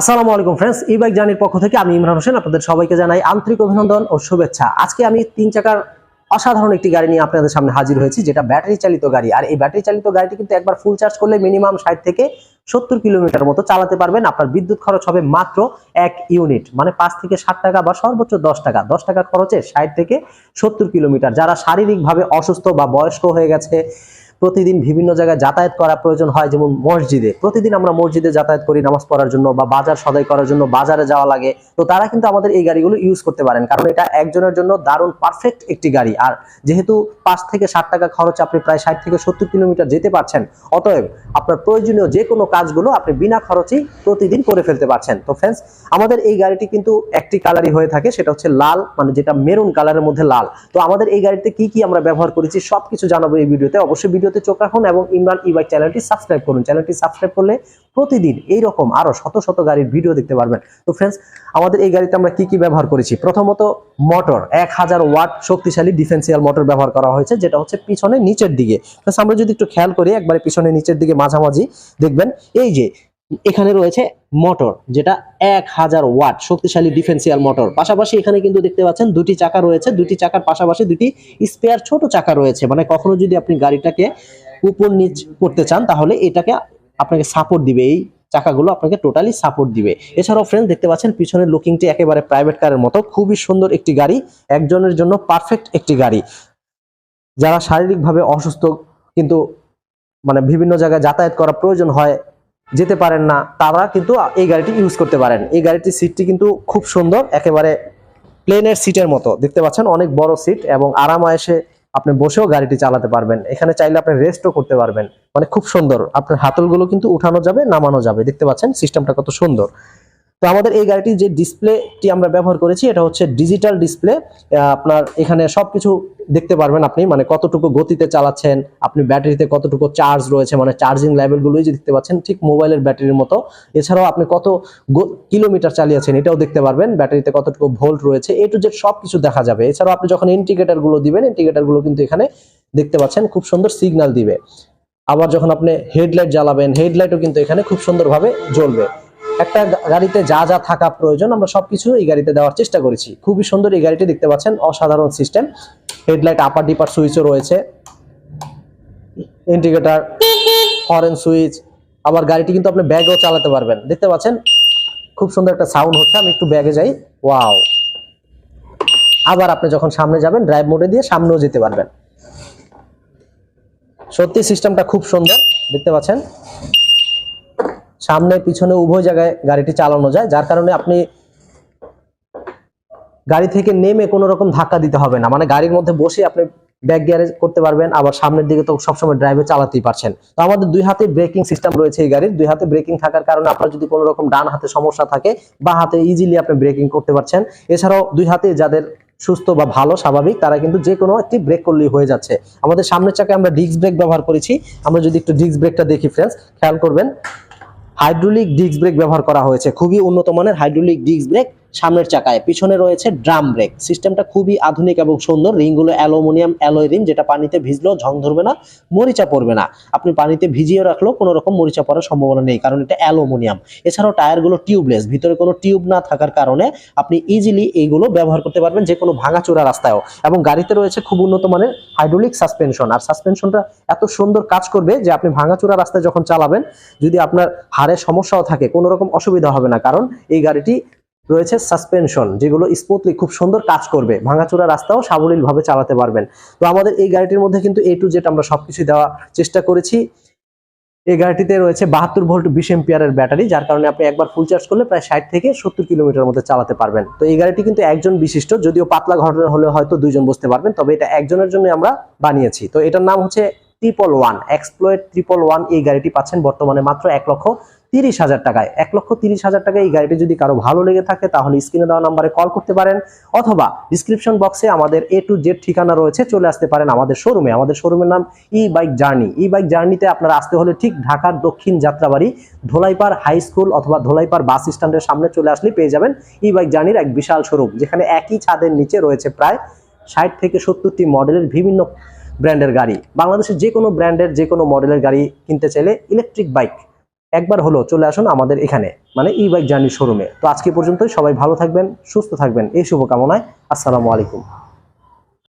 আসসালামু আলাইকুম ফ্রেন্ডস ই বাইক জার্নির পক্ষ থেকে আমি ইমরান হোসেন, আপনাদের সবাইকে জানাই আন্তরিক অভিনন্দন ও শুভেচ্ছা। আজকে আমি তিন চাকার অসাধারণ একটি গাড়ি নিয়ে আপনাদের সামনে হাজির হয়েছি, যেটা ব্যাটারি চালিত গাড়ি। আর এই ব্যাটারি চালিত গাড়িটি কিন্তু একবার ফুল চার্জ করলে মিনিমাম ষাট থেকে সত্তর কিলোমিটার মতো চালাতে পারবেন। আপনার বিদ্যুৎ খরচ হবে মাত্র এক ইউনিট মানে পাঁচ থেকে ষাট টাকা বা সর্বোচ্চ দশ টাকা। দশ টাকা খরচে ষাট থেকে সত্তর কিলোমিটার। যারা শারীরিকভাবে অসুস্থ বা বয়স্ক হয়ে গেছে প্রতিদিন বিভিন্ন জায়গায় যাতায়াত করা প্রয়োজন হয়, যেমন মসজিদে। প্রতিদিন আমরা মসজিদে যাতায়াত করি, নামাজ পড়ার জন্য বা বাজার সদাই করার জন্য বাজারে যাওয়া লাগে। তো তারা কিন্তু আমাদের এই গাড়িগুলো ইউজ করতে পারেন, কারণ এটা একজনের জন্য দারুণ পারফেক্ট একটি গাড়ি। আর যেহেতু পাঁচ থেকে ষাট টাকা খরচ আপনি প্রায় ষাট থেকে সত্তর কিলোমিটার যেতে পারছেন, অতএব আপনার প্রয়োজনীয় যে কোনো কাজগুলো আপনি বিনা খরচেই প্রতিদিন করে ফেলতে পারছেন। তো ফ্রেন্ডস আমাদের এই গাড়িটি কিন্তু একটি কালারই হয়ে থাকে, সেটা হচ্ছে লাল মানে যেটা মেরুন কালারের মধ্যে লাল। তো আমাদের এই গাড়িতে কি কি আমরা ব্যবহার করেছি সবকিছু জানাব এই ভিডিওতে অবশ্যই ভিডিওতে চোখ রাখুন এবং ইমরান ই বাইক চ্যানেলটি সাবস্ক্রাইব করুন। চ্যানেলটি সাবস্ক্রাইব করলে প্রতিদিন এইরকম আরও শত শত গাড়ির ভিডিও দেখতে পারবেন। তো ফ্রেন্ডস আমাদের এই গাড়িতে আমরা কি কি ব্যবহার করেছি? প্রথমত মোটর এক হাজার ওয়াট শক্তিশালী ডিফেন্সিয়াল মোটর ব্যবহার করা হয়েছে, যেটা হচ্ছে পিছনে নিচের দিকে। আমরা যদি একটু খেয়াল করি, একবারে পিছনে নিচের দিকে মাঝামাঝি, দেখবেন এই যে এখানে রয়েছে মোটর, যেটা এক হাজার ওয়াট, শক্তিশালী ডিফেন্সিয়াল মোটর পাশাপাশি এখানে কিন্তু দেখতে পাচ্ছেন দুটি চাকা রয়েছে। দুটি চাকার পাশাপাশি দুটি স্পেয়ার ছোট চাকা রয়েছে। মানে কখনো যদি আপনি গাড়িটাকে উপর নিচ করতে চান, তাহলে এটাকে আপনাকে সাপোর্ট দিবে। এই চাকাগুলো আপনাকে টোটালি সাপোর্ট দিবে। এছাড়াও ফ্রেন্ড দেখতে পাচ্ছেন পিছনের লুকিংটি একেবারে প্রাইভেট কারের মতো। খুবই সুন্দর একটি গাড়ি, একজনের জন্য পারফেক্ট একটি গাড়ি। যারা শারীরিকভাবে অসুস্থ, কিন্তু মানে বিভিন্ন জায়গায় যাতায়াত করা প্রয়োজন হয় যেতে পারেন না, তারা কিন্তু এই গাড়িটি ইউজ করতে পারেন। এই গাড়িটির সিটটি কিন্তু খুব সুন্দর, একেবারে প্লেনের সিটের মতো। দেখতে পাচ্ছেন, অনেক বড় সিট এবং আরামায়েসে আপনি বসেও গাড়িটি চালাতে পারবেন। এখানে চাইলে আপনি রেস্টও করতে পারবেন। মানে খুব সুন্দর, আপনার হাতলগুলো কিন্তু উঠানো যাবে, নামানো যাবে। দেখতে পাচ্ছেন সিস্টেমটা কত সুন্দর। তো আমাদের এই গাড়িটির যে ডিসপ্লেটি আমরা ব্যবহার করেছি, এটা হচ্ছে ডিজিটাল ডিসপ্লে আপনার এখানে সবকিছু দেখতে পারবেন আপনি মানে কতটুকু গতিতে চালাচ্ছেন, আপনি ব্যাটারিতে কতটুকু চার্জ রয়েছে মানে চার্জিং লেভেলগুলোই যে দেখতে পাচ্ছেন, ঠিক মোবাইলের ব্যাটারির মতো। এছাড়াও আপনি কত কিলোমিটার চালিয়েছেন এটাও দেখতে পারবেন, ব্যাটারিতে কতটুকু ভোল্ট রয়েছে এ টু জেড সবকিছু দেখা যাবে। এছাড়াও আপনি যখন ইন্ডিকেটারগুলো দিবেন ইন্ডিকেটারগুলো কিন্তু এখানে দেখতে পাচ্ছেন, খুব সুন্দর সিগন্যাল দিবে। আবার যখন আপনি হেডলাইট জ্বালাবেন হেডলাইটও কিন্তু এখানে খুব সুন্দরভাবে জ্বলবে। একটা গাড়িতে যা যা থাকা প্রয়োজন, আমরা সবকিছু এই গাড়িতে দেওয়ার চেষ্টা করেছি। খুবই সুন্দর এই গাড়িটি দেখতে পাচ্ছেন, অসাধারণ সিস্টেম হেডলাইট আপার ডিপার সুইচও রয়েছে। ইন্ডিকেটার হরেন সুইচ আবার গাড়িটি কিন্তু আপনি ব্যাগেও চালাতে পারবেন। দেখতে পাচ্ছেন, খুব সুন্দর একটা সাউন্ড হচ্ছে, আমি একটু ব্যাগে যাই। ওয়াও আবার আপনি যখন সামনে যাবেন ড্রাইভ মোডে দিয়ে সামনেও যেতে পারবেন। সত্যি সিস্টেমটা খুব সুন্দর, দেখতে পাচ্ছেন। সামনে পিছনে উভয় জায়গায় গাড়িটি চালানো যায়, যার কারণে আপনি গাড়ি থেকে নেমে কোনো রকম ধাক্কা দিতে হবে না। মানে গাড়ির মধ্যে বসে আপনি ব্যাক গিয়ারে করতে পারবেন, আবার সামনের দিকে তো সবসময় ড্রাইভে চালাতেই পারছেন। তো আমাদের দুই হাতে ব্রেকিং সিস্টেম রয়েছে এই গাড়ির। দুই হাতে ব্রেকিং থাকার কারণে আপনার যদি কোনো রকম ডান হাতে সমস্যা থাকে, বা হাতে ইজিলি আপনি ব্রেকিং করতে পারছেন। এছাড়াও দুই হাতে যাদের সুস্থ বা ভালো, স্বাভাবিক, তারা কিন্তু যে কোনো একটি ব্রেক করলেই হয়ে যাচ্ছে। আমাদের সামনের চাকে আমরা ডিস্ক ব্রেক ব্যবহার করেছি। আমরা যদি একটু ডিস্ক ব্রেকটা দেখি ফ্রেন্ডস খেয়াল করবেন। হাইড্রোলিক ডিস্ক ব্রেক ব্যবহার করা হয়েছে। খুবই উন্নত মানের হাইড্রোলিক ডিস্ক ব্রেক সামনের চাকায়। পিছনে রয়েছে ড্রাম ব্রেক। সিস্টেমটা খুবই আধুনিক এবং সুন্দর। রিংগুলো অ্যালুমিনিয়াম, অ্যালয় রিং, যেটা পানিতে ভিজলেও ঝং ধরবে না, মরিচা পড়বে না। আপনি পানিতে ভিজিয়ে রাখলেও কোনো রকম মরিচা পড়ার সম্ভাবনা নেই, কারণ এটা অ্যালুমিনিয়াম। এছাড়াও টায়ারগুলো টিউবলেস। ভিতরে কোনো টিউব না থাকার কারণে আপনি ইজিলি এইগুলো ব্যবহার করতে পারবেন যে কোনো ভাঙাচোরা রাস্তায়ও। এবং গাড়িতে রয়েছে খুব উন্নত মানের হাইড্রোলিক সাসপেনশন আর সাসপেনশনটা এত সুন্দর কাজ করবে যে আপনি ভাঙাচোরা রাস্তায় যখন চালাবেন, যদি আপনার হাড়ের সমস্যাও থাকে, কোনো রকম অসুবিধা হবে না। কারণ এই গাড়িটি রয়েছে সাসপেনশন যেগুলো স্মুথলি খুব সুন্দর কাজ করবে। ভাঙাচোরা রাস্তাও সাবলীলভাবে চালাতে পারবেন। তো আমাদের এই গাড়িটির মধ্যে কিন্তু এ টু জেড আমরা সবকিছু দেওয়ার চেষ্টা করেছি। এই গাড়িটিতে রয়েছে বাহাত্তর ভোল্ট বিশ এম্পিয়ারের ব্যাটারি, যার কারণে আপনি একবার ফুল চার্জ করলে প্রায় ষাট থেকে সত্তর কিলোমিটার মধ্যে চালাতে পারবেন। তো এই গাড়িটি কিন্তু একজন বিশিষ্ট, যদিও পাতলা ঘটনা হলে হয়তো দুইজন বসতে পারবেন, তবে এটা একজনের জন্য আমরা বানিয়েছি। তো এটার নাম হচ্ছে ট্রিপল ওয়ান এক্সপ্লোয়েড ট্রিপল ওয়ান এই গাড়িটি পাচ্ছেন বর্তমানে মাত্র এক লক্ষ তিরিশ হাজার টাকায়, এক লক্ষ তিরিশ হাজার টাকায় এই গাড়িটি যদি কারও ভালো লেগে থাকে তাহলে স্ক্রিনে দেওয়া নাম্বারে কল করতে পারেন অথবা ডিসক্রিপশন বক্সে আমাদের এ টু জেড ঠিকানা রয়েছে, চলে আসতে পারেন আমাদের শোরুমে আমাদের শোরুমের নাম e bike journey e bike জার্নিতে আপনারা আসতে হলে ঠিক ঢাকার দক্ষিণ যাত্রাবাড়ি, ধোলাইপাড় হাই স্কুল অথবা ধোলাইপাড় বাস স্ট্যান্ডের সামনে চলে আসলে পেয়ে যাবেন ই বাইক জার্নির এক বিশাল শোরুম যেখানে একই ছাদের নিচে রয়েছে প্রায় ষাট থেকে সত্তরটি মডেলের বিভিন্ন ব্র্যান্ডের গাড়ি। বাংলাদেশের যে কোনো ব্র্যান্ডের যে কোনো মডেলের গাড়ি কিনতে চাইলে ইলেকট্রিক বাইক একবার হলো চলে আসুন আমাদের এখানে মানে ই বাইক জার্নি শোরুমে তো আজকে পর্যন্ত সবাই ভালো থাকবেন, সুস্থ থাকবেন, এই শুভকামনায় আসসালামু আলাইকুম।